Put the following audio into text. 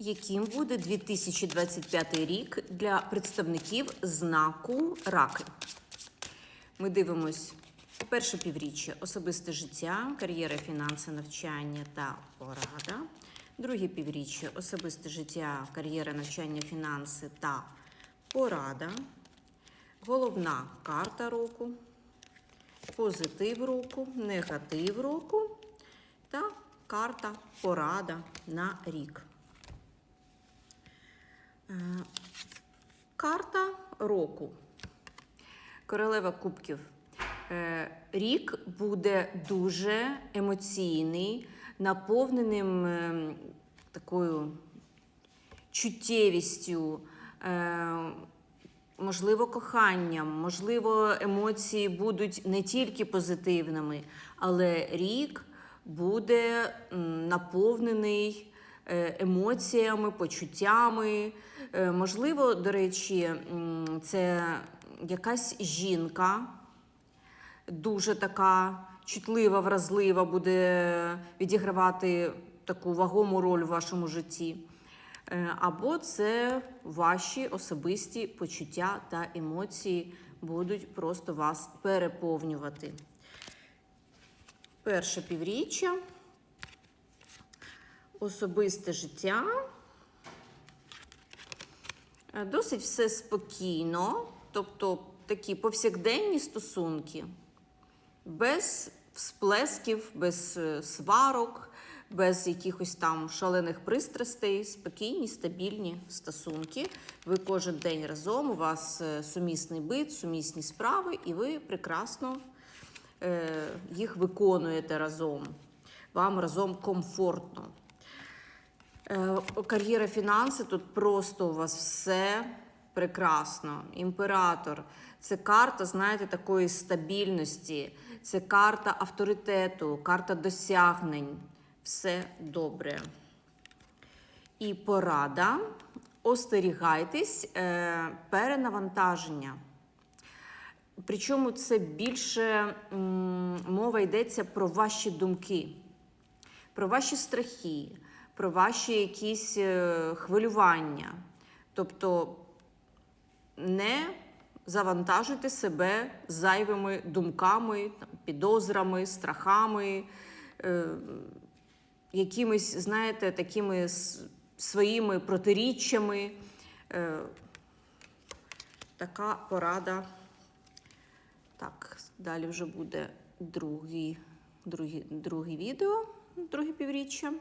Яким буде 2025 рік для представників знаку раки? Ми дивимось перше півріччя особисте життя, кар'єра, фінанси, навчання та порада. Друге півріччя особисте життя, кар'єра, навчання, фінанси та порада. Головна карта року, позитив року, негатив року та карта порада на рік. Е, Карта року. Королева Кубків. Е, Рік буде дуже емоційний, наповненим е, такою чуттєвістю, можливо, коханням, можливо, емоції будуть не тільки позитивними, але рік буде наповнений емоціями, почуттями. Е, Можливо, до речі, це якась жінка, дуже така чутлива, вразлива, буде відігравати таку вагому роль у вашому житті. Е, Або це ваші особисті почуття та емоції будуть просто вас переповнювати. Перше півріччя. Особисте життя. Е, Досить все спокійно, тобто такі повсякденні стосунки, без всплесків, без е, сварок, без якихось там шалених пристрастей, спокійні, стабільні стосунки. Ви кожен день разом, у вас е, сумісний бит, сумісні справи, і ви прекрасно їх виконуєте разом. Вам разом комфортно. Е, Кар'єра фінанси тут просто у вас все прекрасно. Імператор. Це карта, знаєте, такої стабільності, це карта авторитету, карта досягнень. Все добре. І порада. Остерігайтесь е, перенавантаження. Причому це більше м, мова йдеться про ваші думки, про ваші страхи, про ваші якісь е, хвилювання. Тобто не завантажуйте себе зайвими думками, підозрами, страхами, е, якимись, знаєте, такими своїми протиріччями. Е, така порада. Так, далі вже буде другий, другий, другий відео, друге півріччя.